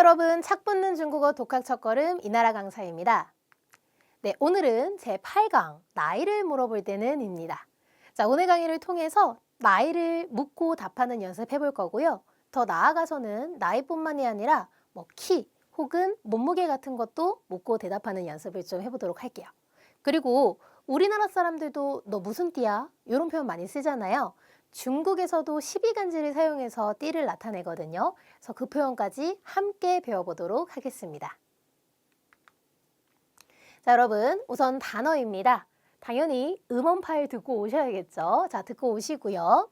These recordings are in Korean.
여러분, 착 붙는 중국어 독학 첫걸음 이나라 강사입니다. 네, 오늘은 제 8강 나이를 물어볼 때는입니다. 자, 오늘 강의를 통해서 나이를 묻고 답하는 연습 해 볼 거고요. 더 나아가서는 나이뿐만이 아니라 뭐 키 혹은 몸무게 같은 것도 묻고 대답하는 연습을 좀 해보도록 할게요. 그리고 우리나라 사람들도 너 무슨 띠야? 이런 표현 많이 쓰잖아요. 중국에서도 12간지를 사용해서 띠를 나타내거든요. 그래서 그 표현까지 함께 배워보도록 하겠습니다. 자, 여러분, 우선 단어입니다. 당연히 음원 파일 듣고 오셔야겠죠. 자, 듣고 오시고요.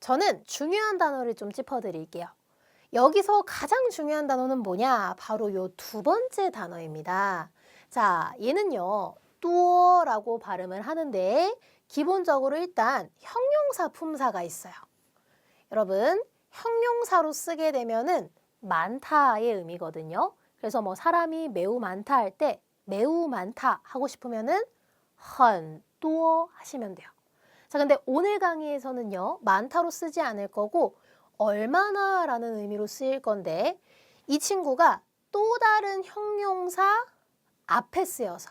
저는 중요한 단어를 좀 짚어드릴게요. 여기서 가장 중요한 단어는 뭐냐? 바로 요 두 번째 단어입니다. 자, 얘는요, 뚜어라고 발음을 하는데, 기본적으로 일단 형용사 품사가 있어요. 여러분, 형용사로 쓰게 되면은 많다의 의미거든요. 그래서 뭐 사람이 매우 많다 할 때 매우 많다 하고 싶으면은 很多 하시면 돼요. 자, 근데 오늘 강의에서는요, 많다로 쓰지 않을 거고, 얼마나 라는 의미로 쓰일 건데, 이 친구가 또 다른 형용사 앞에 쓰여서,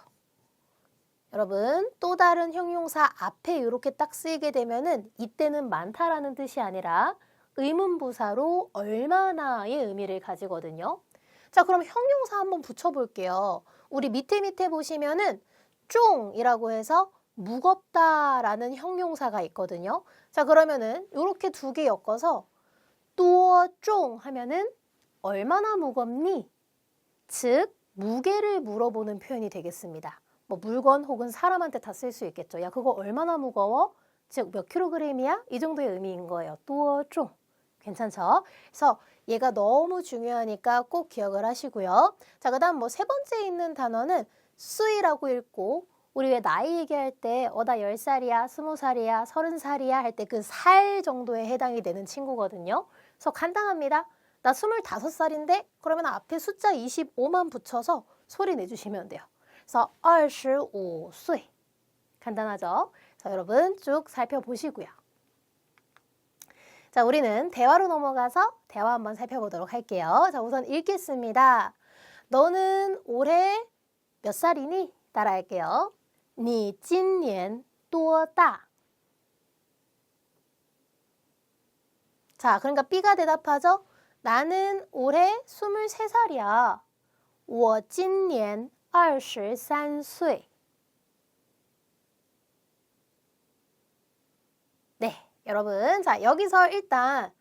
여러분, 또 다른 형용사 앞에 이렇게 딱 쓰이게 되면은, 이때는 많다라는 뜻이 아니라, 의문부사로 얼마나의 의미를 가지거든요. 자, 그럼 형용사 한번 붙여볼게요. 우리 밑에 밑에 보시면은, 쫑이라고 해서 무겁다라는 형용사가 있거든요. 자, 그러면은 이렇게 두 개 엮어서 또쫑 하면은 얼마나 무겁니? 즉 무게를 물어보는 표현이 되겠습니다. 뭐 물건 혹은 사람한테 다 쓸 수 있겠죠. 야, 그거 얼마나 무거워? 즉 몇 킬로그램이야? 이 정도의 의미인 거예요. 또쫑. 괜찮죠? 그래서 얘가 너무 중요하니까 꼭 기억을 하시고요. 자, 그 다음 뭐 세 번째 있는 단어는 수이라고 읽고 우리 왜 나이 얘기할 때 어나 10살이야, 20살이야, 30살이야 할 때 그 살 정도에 해당이 되는 친구거든요. 그래서 간단합니다. 나 25살인데 그러면 앞에 숫자 25만 붙여서 소리 내주시면 돼요. 그래서 25岁 간단하죠? 자, 여러분 쭉 살펴보시고요. 자, 우리는 대화로 넘어가서 대화 한번 살펴보도록 할게요. 자, 우선 읽겠습니다. 너는 올해 몇 살이니? 따라할게요. 你今年多大? 자, 그러니까 B가 대답하죠. 나는 올해 23살이야. 我今年 23岁. 네, 여러분. 자, 여기서 일단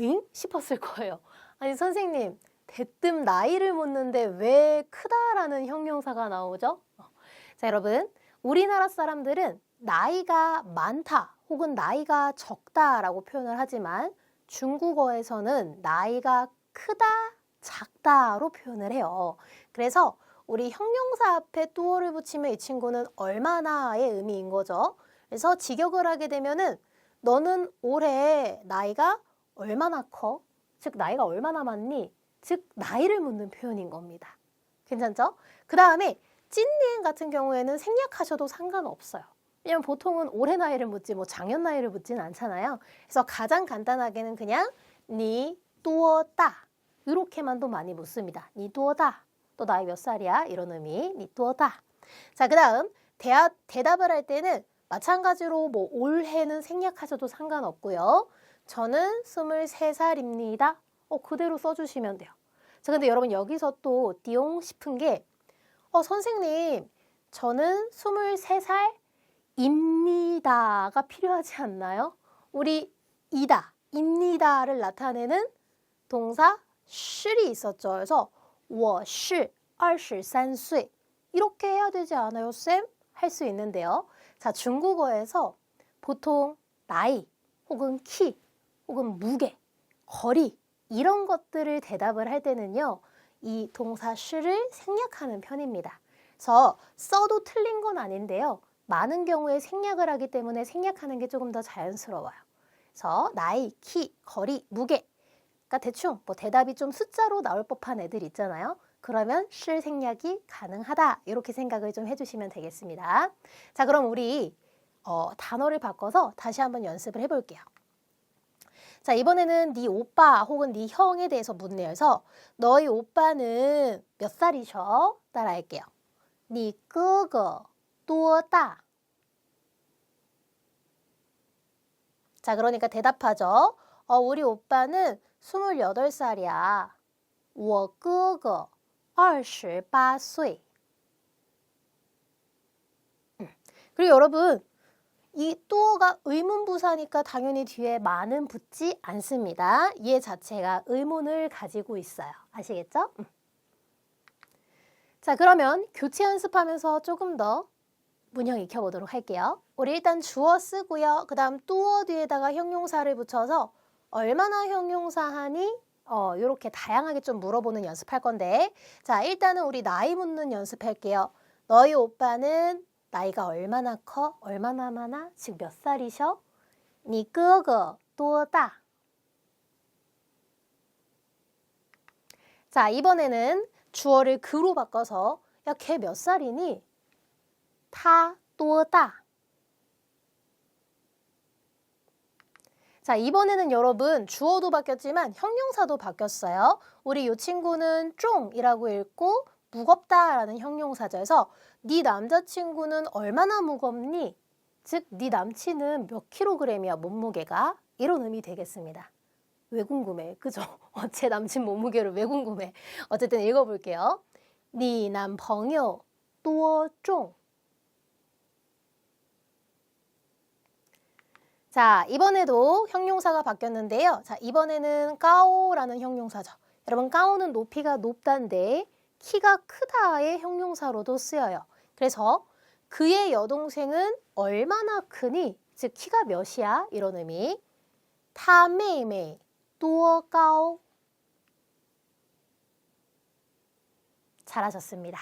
응? 싶었을 거예요. 아니, 선생님, 대뜸 나이를 묻는데 왜 크다라는 형용사가 나오죠? 자, 여러분. 우리나라 사람들은 나이가 많다 혹은 나이가 적다라고 표현을 하지만 중국어에서는 나이가 크다, 작다로 표현을 해요. 그래서 우리 형용사 앞에 뚜어를 붙이면 이 친구는 얼마나의 의미인 거죠. 그래서 직역을 하게 되면은 너는 올해 나이가 얼마나 커? 즉 나이가 얼마나 많니? 즉 나이를 묻는 표현인 겁니다. 괜찮죠? 그 다음에 찐니엔 같은 경우에는 생략하셔도 상관없어요. 왜냐면 보통은 올해 나이를 묻지 뭐 작년 나이를 묻지는 않잖아요. 그래서 가장 간단하게는 그냥 니 뚜어다 이렇게만도 많이 묻습니다. 니 뚜어다 또 나이 몇 살이야 이런 의미 니 뚜어다. 자 그 다음 대답 대답을 할 때는 마찬가지로 뭐 올해는 생략하셔도 상관없고요. 저는 23살입니다. 어 그대로 써주시면 돼요. 자 근데 여러분 여기서 또 띠용 싶은 게 어, 선생님, 저는 23살입니다가 필요하지 않나요? 우리 이다, 입니다를 나타내는 동사 是이 있었죠. 그래서 我是23岁 이렇게 해야 되지 않아요, 쌤? 할 수 있는데요. 자, 중국어에서 보통 나이 혹은 키 혹은 무게, 거리 이런 것들을 대답을 할 때는요. 이 동사 sho를 생략하는 편입니다. 그래서 써도 틀린 건 아닌데요. 많은 경우에 생략을 하기 때문에 생략하는 게 조금 더 자연스러워요. 그래서 나이, 키, 거리, 무게. 그러니까 대충 뭐 대답이 좀 숫자로 나올 법한 애들 있잖아요. 그러면 실 생략이 가능하다 이렇게 생각을 좀 해주시면 되겠습니다. 자 그럼 우리 어, 단어를 바꿔서 다시 한번 연습을 해볼게요. 자 이번에는 네 오빠 혹은 네 형에 대해서 묻네요서 너희 오빠는 몇 살이셔? 따라할게요. 네 끄거 또다. 자 그러니까 대답하죠. 어, 우리 오빠는 28살이야. 我哥哥28岁. 음. 그리고 여러분, 이 또어가 의문부사니까 당연히 뒤에 많은 붙지 않습니다. 얘 자체가 의문을 가지고 있어요. 아시겠죠? 음. 자, 그러면 교체 연습하면서 조금 더 문형 익혀보도록 할게요. 우리 일단 주어 쓰고요. 그 다음 또어 뒤에다가 형용사를 붙여서 얼마나 형용사하니? 어, 요렇게 다양하게 좀 물어보는 연습할 건데. 자, 일단은 우리 나이 묻는 연습할게요. 너희 오빠는 나이가 얼마나 커? 얼마나 많아? 지금 몇 살이셔? 니끄거 또다. 자, 이번에는 주어를 그로 바꿔서 야, 걔 몇 살이니? 타 또다. 자, 이번에는 여러분 주어도 바뀌었지만 형용사도 바뀌었어요. 우리 이 친구는 쫑이라고 읽고 무겁다라는 형용사죠. 그래서 네 남자친구는 얼마나 무겁니? 즉, 네 남친은 몇 킬로그램이야 몸무게가? 이런 의미 되겠습니다. 왜 궁금해? 그죠? 어, 제 남친 몸무게를 왜 궁금해? 어쨌든 읽어볼게요. 네 남朋友 多重? 자, 이번에도 형용사가 바뀌었는데요. 자, 이번에는 까오라는 형용사죠. 여러분, 까오는 높이가 높다인데 키가 크다의 형용사로도 쓰여요. 그래서 그의 여동생은 얼마나 크니? 즉 키가 몇이야? 이런 의미. 타메이메이 또까오 잘하셨습니다.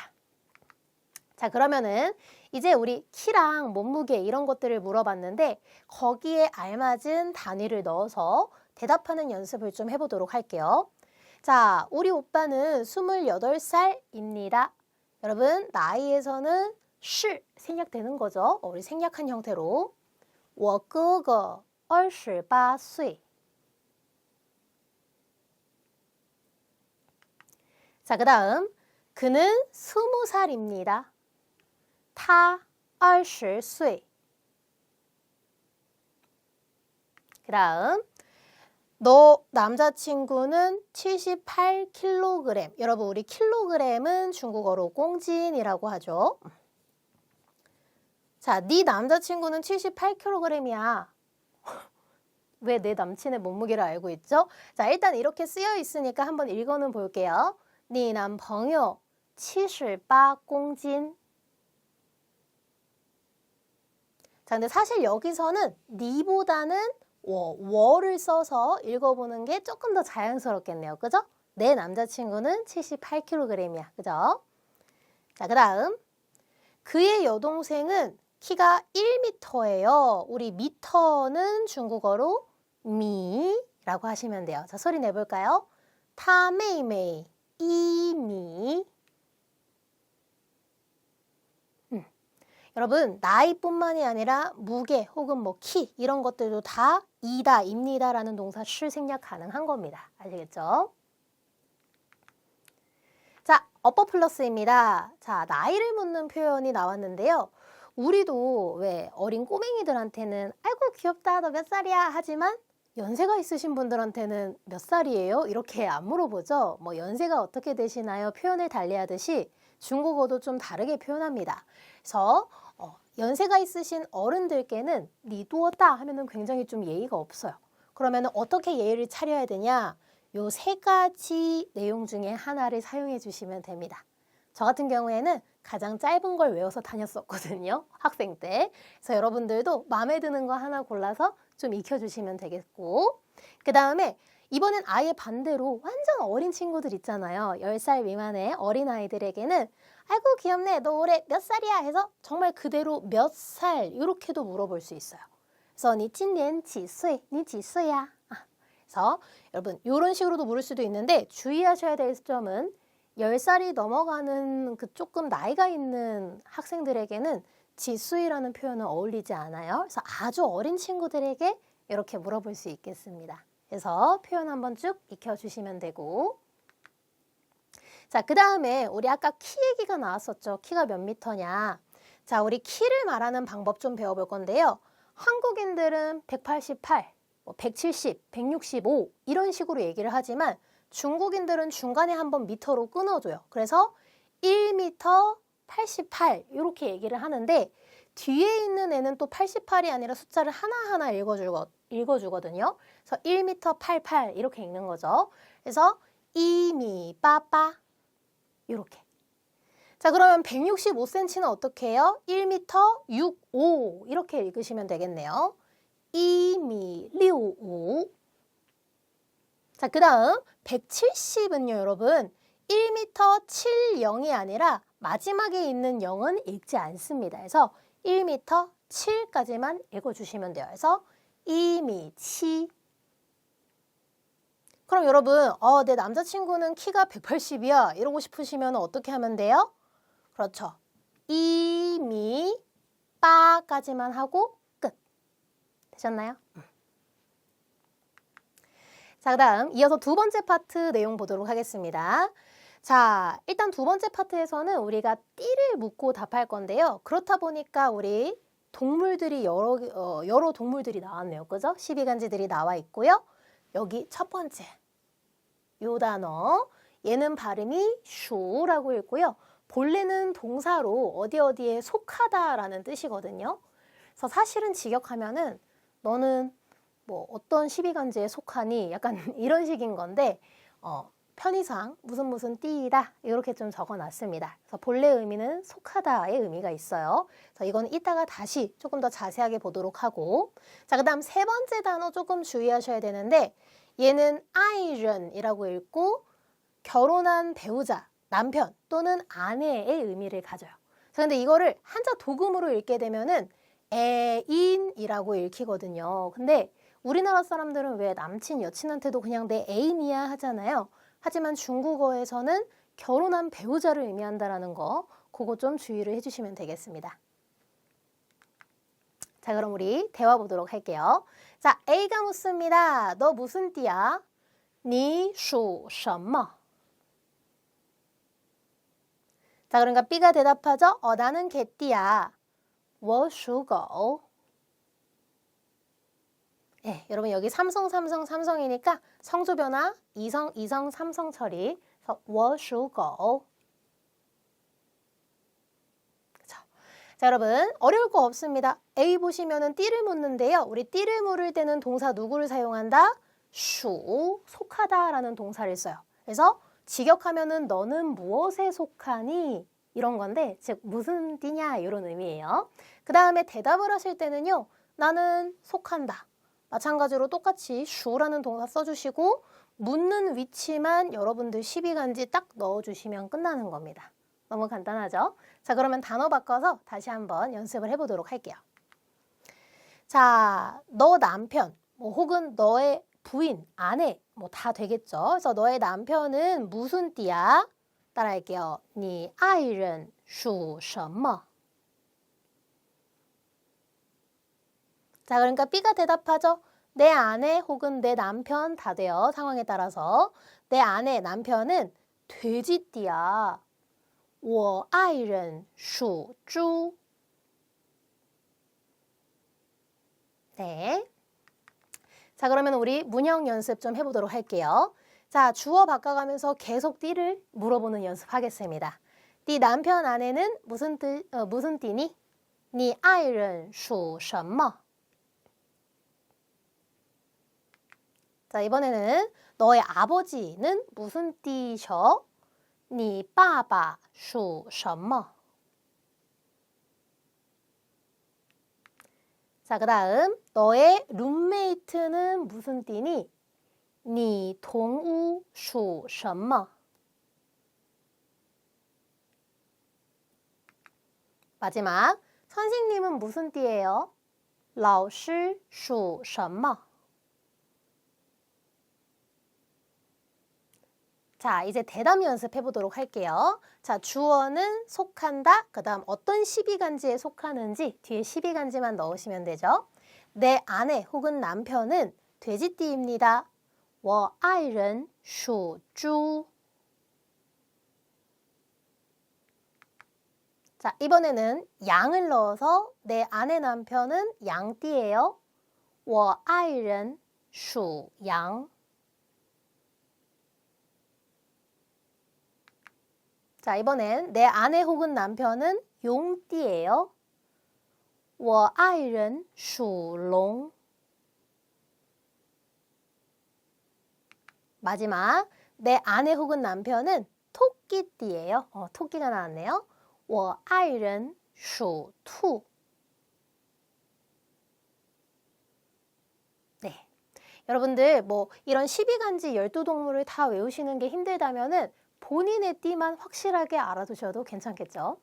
자, 그러면은 이제 우리 키랑 몸무게 이런 것들을 물어봤는데 거기에 알맞은 단위를 넣어서 대답하는 연습을 좀 해보도록 할게요. 자, 우리 오빠는 28살입니다. 여러분, 나이에서는 是 생략되는 거죠. 어, 우리 생략한 형태로. 我哥哥28岁. 자, 그 다음. 그는 20살입니다. 他20岁. 그 다음. 너 남자친구는 78kg. 여러분, 우리 킬로그램은 중국어로 꽁진이라고 하죠. 자, 네 남자친구는 78kg이야. 왜 내 남친의 몸무게를 알고 있죠? 자, 일단 이렇게 쓰여 있으니까 한번 읽어는 볼게요. 네 남朋友 78公斤. 자, 근데 사실 여기서는 니보다는 워, 워를 써서 읽어보는 게 조금 더 자연스럽겠네요. 그죠? 내 남자친구는 78kg이야. 그죠? 자, 그 다음. 그의 여동생은 키가 1m예요. 우리 미터는 중국어로 미라고 하시면 돼요. 자, 소리 내볼까요? 타메이메이, 이미. 여러분 나이뿐만이 아니라 무게 혹은 뭐 키 이런 것들도 다 이다, 입니다라는 동사 실 생략 가능한 겁니다. 아시겠죠? 자, 어퍼 플러스입니다. 자, 나이를 묻는 표현이 나왔는데요. 우리도 왜 어린 꼬맹이들한테는 아이고 귀엽다 너 몇 살이야 하지만 연세가 있으신 분들한테는 몇 살이에요? 이렇게 안 물어보죠. 뭐 연세가 어떻게 되시나요? 표현을 달리하듯이 중국어도 좀 다르게 표현합니다. 그래서 어, 연세가 있으신 어른들께는 니도다 하면은 굉장히 좀 예의가 없어요. 그러면 어떻게 예의를 차려야 되냐? 요 세 가지 내용 중에 하나를 사용해 주시면 됩니다. 저 같은 경우에는 가장 짧은 걸 외워서 다녔었거든요. 학생 때. 그래서 여러분들도 마음에 드는 거 하나 골라서 좀 익혀주시면 되겠고. 그 다음에 이번엔 아예 반대로 완전 어린 친구들 있잖아요. 10살 미만의 어린아이들에게는 아이고 귀엽네 너 올해 몇 살이야 해서 정말 그대로 몇 살 이렇게도 물어볼 수 있어요. 그래서 니今年 几岁? 니 几岁야? 아, 그래서 여러분 이런 식으로도 물을 수도 있는데 주의하셔야 될 점은 10살이 넘어가는 그 조금 나이가 있는 학생들에게는 지수이라는 표현은 어울리지 않아요. 그래서 아주 어린 친구들에게 이렇게 물어볼 수 있겠습니다. 해서 표현 한번 쭉 익혀주시면 되고 자, 그 다음에 우리 아까 키 얘기가 나왔었죠. 키가 몇 미터냐. 자, 우리 키를 말하는 방법 좀 배워볼 건데요. 한국인들은 188, 뭐 170, 165 이런 식으로 얘기를 하지만 중국인들은 중간에 한번 미터로 끊어줘요. 그래서 1미터 88 이렇게 얘기를 하는데 뒤에 있는 애는 또 88이 아니라 숫자를 하나하나 읽어주거, 읽어주거든요. 그래서 1미터 88 이렇게 읽는 거죠. 그래서 2미 빠빠 이렇게. 자, 그러면 165cm는 어떻게 해요? 1m 65 이렇게 읽으시면 되겠네요. 2미 65. 자, 그 다음 170은요, 여러분. 1m 70이 아니라 마지막에 있는 0은 읽지 않습니다. 그래서 1m 7까지만 읽어주시면 돼요. 그래서 2미 7. 그럼 여러분, 어, 내 남자친구는 키가 180이야. 이러고 싶으시면 어떻게 하면 돼요? 그렇죠. 이미 빠까지만 하고 끝. 되셨나요? 음. 자, 그 다음 이어서 두 번째 파트 내용 보도록 하겠습니다. 자, 일단 두 번째 파트에서는 우리가 띠를 묻고 답할 건데요. 그렇다 보니까 우리 동물들이 여러, 어, 여러 동물들이 나왔네요. 그죠? 12간지들이 나와 있고요. 여기 첫 번째 요 단어 얘는 발음이 슈라고 읽고요. 본래는 동사로 어디 어디에 속하다라는 뜻이거든요. 그래서 사실은 직역하면은 너는 뭐 어떤 12간지에 속하니 약간 이런 식인 건데 어, 편의상 무슨 무슨 띠이다 이렇게 좀 적어놨습니다. 그래서 본래 의미는 속하다의 의미가 있어요. 그래서 이건 이따가 다시 조금 더 자세하게 보도록 하고 자 그다음 세 번째 단어 조금 주의하셔야 되는데 얘는 아이른이라고 읽고 결혼한 배우자, 남편 또는 아내의 의미를 가져요. 그런데 이거를 한자 도금으로 읽게 되면은 애인이라고 읽히거든요. 근데 우리나라 사람들은 왜 남친, 여친한테도 그냥 내 애인이야 하잖아요. 하지만 중국어에서는 결혼한 배우자를 의미한다라는 거, 그거 좀 주의를 해주시면 되겠습니다. 자, 그럼 우리 대화 보도록 할게요. 자, A가 묻습니다. 너 무슨 띠야? 你属什么? 자, 그러니까 B가 대답하죠. 어, 나는 개띠야. 我属狗. 예, 여러분 여기 삼성 삼성 삼성이니까 성조 변화 이성 이성 삼성 처리. 워슈거. 자 여러분 어려울 거 없습니다. A 보시면은 띠를 묻는데요. 우리 띠를 물을 때는 동사 누구를 사용한다? 슈 속하다라는 동사를 써요. 그래서 직역하면은 너는 무엇에 속하니? 이런 건데 즉 무슨 띠냐 이런 의미예요. 그 다음에 대답을 하실 때는요. 나는 속한다. 마찬가지로 똑같이 슈라는 동사 써주시고 묻는 위치만 여러분들 12간지 딱 넣어주시면 끝나는 겁니다. 너무 간단하죠? 자 그러면 단어 바꿔서 다시 한번 연습을 해보도록 할게요. 자, 너 남편, 뭐 혹은 너의 부인, 아내, 뭐 다 되겠죠? 그래서 너의 남편은 무슨 띠야? 따라할게요. 니 아이른 슈什么? 자, 그러니까 B가 대답하죠. 내 아내 혹은 내 남편 다 돼요. 상황에 따라서. 내 아내, 남편은 돼지띠야. 我爱人属猪. 네. 자, 그러면 우리 문형 연습 좀 해보도록 할게요. 자, 주어 바꿔가면서 계속 띠를 물어보는 연습하겠습니다. 네 남편 아내는 무슨 뜻, 어, 무슨 띠니? 네 아이는 属什么? 자, 이번에는 너의 아버지는 무슨 띠셔? 네爸爸属什么? 자, 그 다음 너의 룸메이트는 무슨 띠니? 你同屋属什么? 마지막 선생님은 무슨 띠예요? 老师属什么? 자, 이제 대답 연습해 보도록 할게요. 자, 주어는 속한다. 그 다음 어떤 12간지에 속하는지 뒤에 12간지만 넣으시면 되죠. 내 아내 혹은 남편은 돼지띠입니다. 我爱人属猪. 자, 이번에는 양을 넣어서 내 아내 남편은 양띠예요. 我爱人属羊. 자, 이번엔 내 아내 혹은 남편은 용띠예요. 我爱人属龙. 마지막 내 아내 혹은 남편은 토끼띠예요. 어, 토끼가 나왔네요. 我爱人属兔. 네. 여러분들 뭐 이런 12간지 12동물을 다 외우시는 게 힘들다면은 본인의 띠만 확실하게 알아두셔도 괜찮겠죠.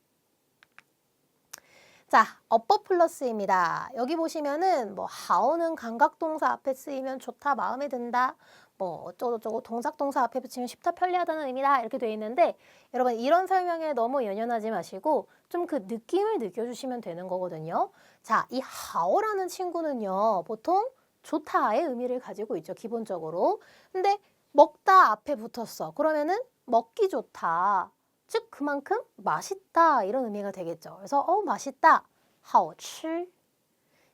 자, 어법 플러스입니다. 여기 보시면은 뭐 하오는 감각동사 앞에 쓰이면 좋다, 마음에 든다, 뭐 어쩌고저쩌고 동작동사 앞에 붙이면 쉽다, 편리하다는 의미다 이렇게 돼 있는데 여러분 이런 설명에 너무 연연하지 마시고 좀 그 느낌을 느껴주시면 되는 거거든요. 자, 이 하오라는 친구는요 보통 좋다의 의미를 가지고 있죠 기본적으로. 근데 먹다 앞에 붙었어. 그러면은 먹기 좋다. 즉 그만큼 맛있다 이런 의미가 되겠죠. 그래서 어 맛있다. 好吃.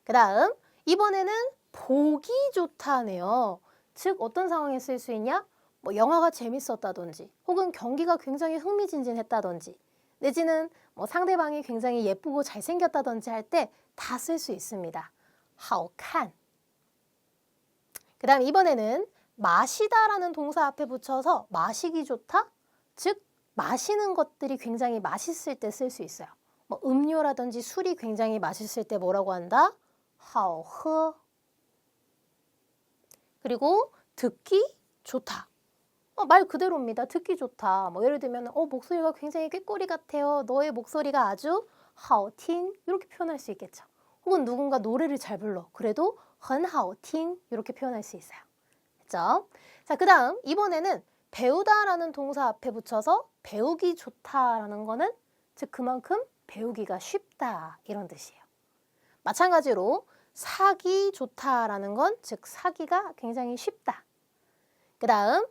그다음 이번에는 보기 좋다네요. 즉 어떤 상황에 쓸 수 있냐? 뭐 영화가 재밌었다든지 혹은 경기가 굉장히 흥미진진했다든지 내지는 뭐 상대방이 굉장히 예쁘고 잘생겼다든지 할 때 다 쓸 수 있습니다. 好看. 그다음 이번에는 마시다라는 동사 앞에 붙여서 마시기 좋다, 즉 마시는 것들이 굉장히 맛있을 때 쓸 수 있어요. 뭐 음료라든지 술이 굉장히 맛있을 때 뭐라고 한다? 하오허. 그리고 듣기 좋다. 어, 말 그대로입니다. 듣기 좋다. 뭐 예를 들면 어 목소리가 굉장히 꾀꼬리 같아요. 너의 목소리가 아주 하오팅 이렇게 표현할 수 있겠죠. 혹은 누군가 노래를 잘 불러. 그래도 헌하오팅 이렇게 표현할 수 있어요. 됐죠? 자, 그 다음 이번에는 배우다라는 동사 앞에 붙여서 배우기 좋다라는 거는 즉 그만큼 배우기가 쉽다 이런 뜻이에요. 마찬가지로 사기 좋다라는 건 즉 사기가 굉장히 쉽다. 그 다음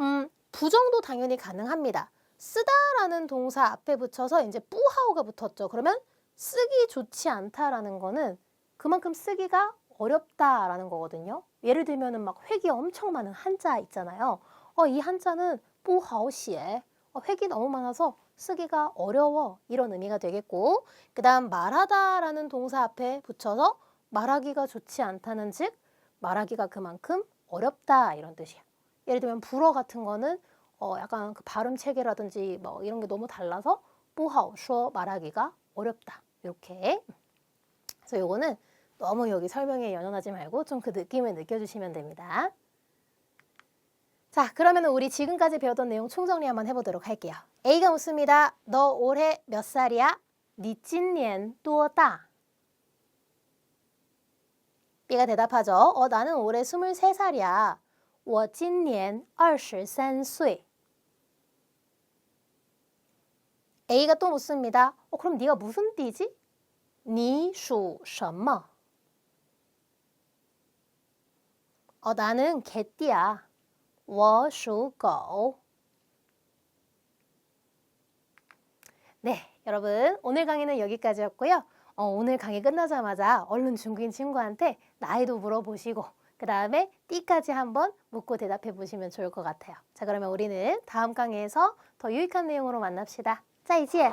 음, 부정도 당연히 가능합니다. 쓰다라는 동사 앞에 붙여서 이제 뿌하오가 붙었죠. 그러면 쓰기 좋지 않다라는 거는 그만큼 쓰기가 어렵다라는 거거든요. 예를 들면은 막 획이 엄청 많은 한자 있잖아요. 어, 이 한자는 뿌하오시에. 어, 획이 너무 많아서 쓰기가 어려워. 이런 의미가 되겠고 그 다음 말하다라는 동사 앞에 붙여서 말하기가 좋지 않다는 즉 말하기가 그만큼 어렵다. 이런 뜻이에요. 예를 들면 불어 같은 거는 어 약간 그 발음 체계라든지 뭐 이런 게 너무 달라서 뿌하오 슈어 말하기가 어렵다. 이렇게. 그래서 요거는 너무 여기 설명에 연연하지 말고 좀 그 느낌을 느껴주시면 됩니다. 자, 그러면 우리 지금까지 배웠던 내용 총정리 한번 해보도록 할게요. A가 묻습니다. 너 올해 몇 살이야? 你今年多大? B가 대답하죠. 어, 나는 올해 23살이야. 我今年23岁. A가 또 묻습니다. 어, 그럼 네가 무슨 띠지? 你属什么? 어, 나는 개띠야. 我属狗. 네, 여러분 오늘 강의는 여기까지였고요. 어, 오늘 강의 끝나자마자 얼른 중국인 친구한테 나이도 물어보시고 그 다음에 띠까지 한번 묻고 대답해 보시면 좋을 것 같아요. 자, 그러면 우리는 다음 강의에서 더 유익한 내용으로 만납시다. 再见.